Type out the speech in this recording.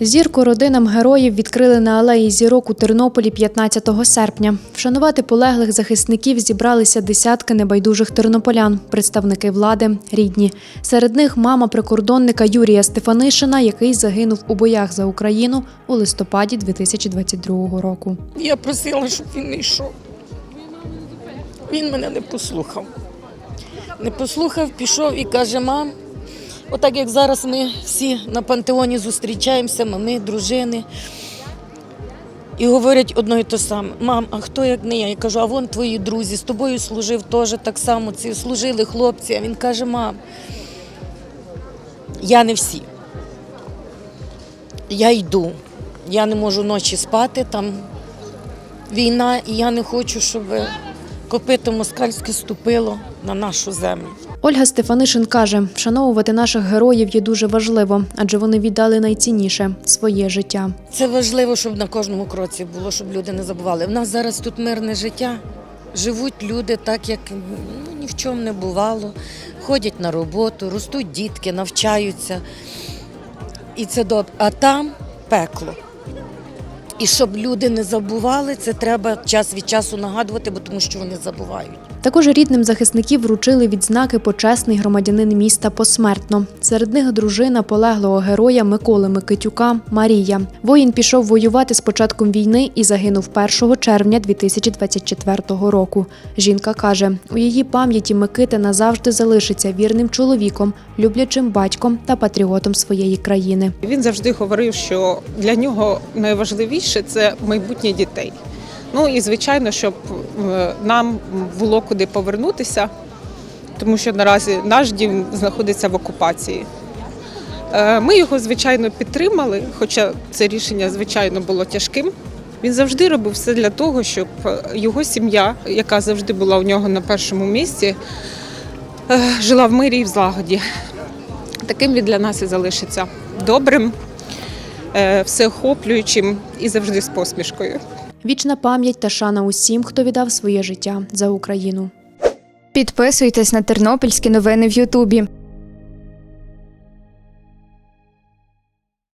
Зірку родинам героїв відкрили на алеї зірок у Тернополі 15 серпня. Вшанувати полеглих захисників зібралися десятки небайдужих тернополян, представники влади, рідні. Серед них мама прикордонника Юрія Стефанишина, який загинув у боях за Україну у листопаді 2022 року. Я просила, щоб він не йшов. Він мене не послухав. Не послухав, пішов і каже, мам, отак як зараз ми всі на пантеоні зустрічаємося, мами, дружини. І говорять одно і те саме. Мам, а хто як не я? Я кажу, а вон твої друзі, з тобою служив теж так само. Ці служили хлопці. А він каже, мам, я не всі. Я йду. Я не можу ночі спати, там війна, і я не хочу, щоб копито москальське ступило на нашу землю. Ольга Стефанишин каже, вшановувати наших героїв є дуже важливо, адже вони віддали найцінніше своє життя. Це важливо, щоб на кожному кроці було, щоб люди не забували. У нас зараз тут мирне життя. Живуть люди так, як ну, ні в чому не бувало. Ходять на роботу, ростуть дітки, навчаються. І це добре. А там пекло. І щоб люди не забували, це треба час від часу нагадувати, бо тому що вони забувають. Також рідним захисників вручили відзнаки почесний громадянин міста посмертно. Серед них дружина полеглого героя Миколи Микитюка Марія. Воїн пішов воювати з початком війни і загинув 1 червня 2024 року. Жінка каже, у її пам'яті Микита назавжди залишиться вірним чоловіком, люблячим батьком та патріотом своєї країни. Він завжди говорив, що для нього найважливіше це майбутнє дітей. Ну і звичайно, щоб е, нам було куди повернутися, тому що наразі наш дім знаходиться в окупації. Е, Ми його, звичайно, підтримали, хоча це рішення, звичайно, було тяжким. Він завжди робив все для того, щоб е, його сім'я, яка завжди була у нього на першому місці, жила в мирі і в злагоді. Таким він для нас і залишиться добрим, всеохоплюючим і завжди з посмішкою. Вічна пам'ять та шана усім, хто віддав своє життя за Україну. Підписуйтесь на тернопільські новини в Ютубі.